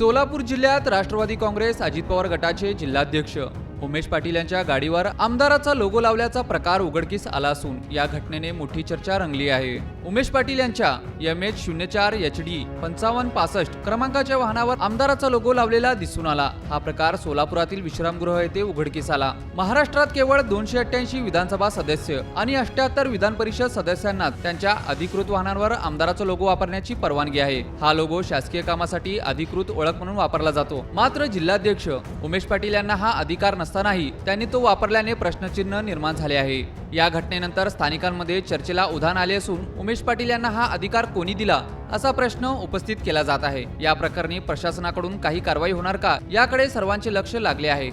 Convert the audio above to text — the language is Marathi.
सोलापूर जिल्ह्यात राष्ट्रवादी काँग्रेस अजित पवार गटाचे जिल्हाध्यक्ष. उमेश पाटील यांच्या गाडीवर आमदाराचा लोगो लावल्याचा प्रकार उघडकीस आला असून या घटनेने मोठी चर्चा रंगली आहे. उमेश पाटील यांच्या एम एच शून्य चार एच डी पंचावन्न पासष्ट क्रमांकाच्या वाहनावर आमदाराचा लोगो लावलेला दिसून आला. हा प्रकार सोलापुरातील विश्रामगृह येथे उघडकीस आला. महाराष्ट्रात केवळ दोनशे अठ्ठ्याऐंशी विधानसभा सदस्य आणि अठ्याहत्तर विधान परिषद सदस्यांना त्यांच्या अधिकृत वाहनांवर आमदाराचा लोगो वापरण्याची परवानगी आहे. हा लोगो शासकीय कामासाठी अधिकृत ओळख म्हणून वापरला जातो. मात्र जिल्हाध्यक्ष उमेश पाटील यांना हा अधिकार नसतो असतानाही त्यांनी तो वापरल्याने प्रश्नचिन्ह निर्माण झाले आहे. या घटनेनंतर स्थानिकांमध्ये चर्चेला उधाण आले असून उमेश पाटील यांना हा अधिकार कोणी दिला असा प्रश्न उपस्थित केला जात आहे. या प्रकरणी प्रशासनाकडून काही कारवाई होणार का याकडे सर्वांचे लक्ष लागले आहे.